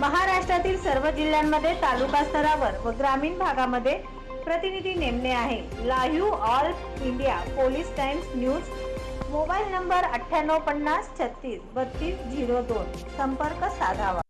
महाराष्ट्रातील सर्व जिल्ह्यांमध्ये तालुका स्तरावर व ग्रामीण भागामध्ये प्रतिनिधी नेमणे आहे. Live all India police times news mobile number अठ्ठ्याण्णव पन्नास छत्तीस बत्तीस झिरो दोन. संपर्क साधावा.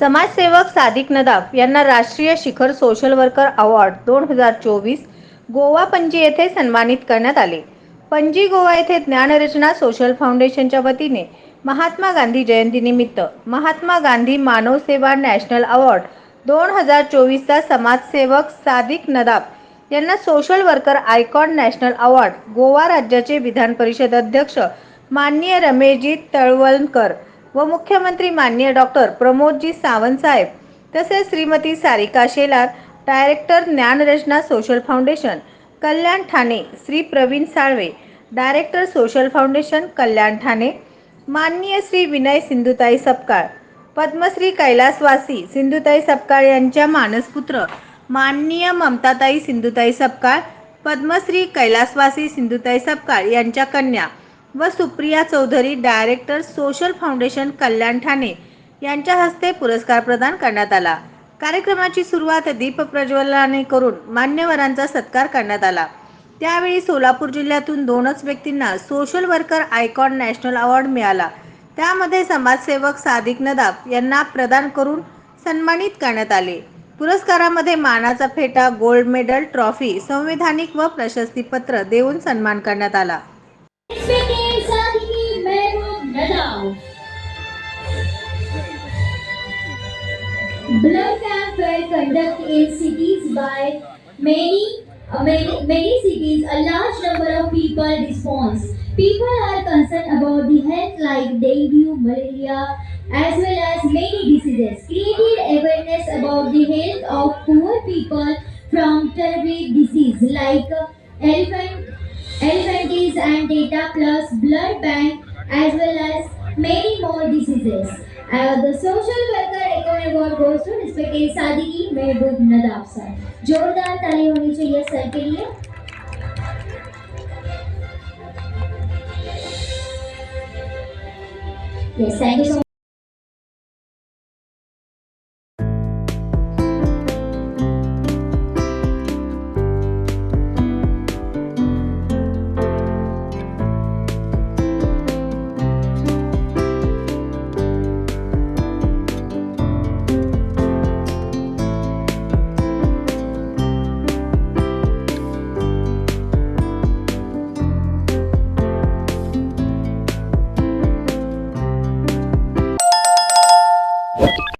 समाजसेवक सादिक नदाफ यांना राष्ट्रीय शिखर सोशल वर्कर अवॉर्ड दोन हजार चोवीस गोवा पणजी येथे सन्मानित करण्यात आले. पणजी गोवा येथे ज्ञानरचना सोशल फाउंडेशनच्या वतीने महात्मा गांधी जयंतीनिमित्त महात्मा गांधी मानव सेवा नॅशनल अवॉर्ड दोन हजार चोवीसचा समाजसेवक सादिक नदाब यांना social worker icon national award Goa राज्याचे विधान परिषद अध्यक्ष माननीय रमेशजी तळवलकर व मुख्यमंत्री माननीय डॉक्टर प्रमोदजी सावंत साहेब तसेच Shrimati Sarika Shelar director Dnyanrachana social foundation Kalyan Thane Shri Pravin Salve director social foundation Kalyan Thane माननीय श्री विनय सिंधुताई सपकाळ पद्मश्री कैलासवासी सिंधुताई सपकाळ यांच्या मानसपुत्र माननीय ममताताई सिंधुताई सपकाळ पद्मश्री कैलासवासी सिंधुताई सपकाळ यांच्या कन्या व Supriya Chaudhari director social foundation Kalyan Thane यांच्या हस्ते पुरस्कार प्रदान करण्यात आला. कार्यक्रमाची सुरुवात दीप प्रज्वलनाने करून मान्यवरांचा सत्कार करण्यात आला. त्यावेळी सोलापूर जिल्ह्यातून दोनच व्यक्तींना social worker icon national award मिळाला. त्यामध्ये समाजसेवक सादिक नदाब यांना प्रदान करून सन्मानित करण्यात आले. पुरस्कारामध्ये मानाचा फेटा गोल्ड मेडल ट्रॉफी संविधानिक व प्रशस्तीपत्र देऊन सन्मान करण्यात आला. Blood campaign conducted in cities by many, many, many cities. A large number of people response. People are concerned about the health like dengue, malaria, as well as many diseases. Created awareness about the health of poor people from terrible disease like uh, elephant elephantitis and data plus blood bank as well as many more diseases. Uh, the social worker में बहुत goals to respect शादी की महबूब नदाब साहब जोरदार ताली होनी चाहिए sir के लिए।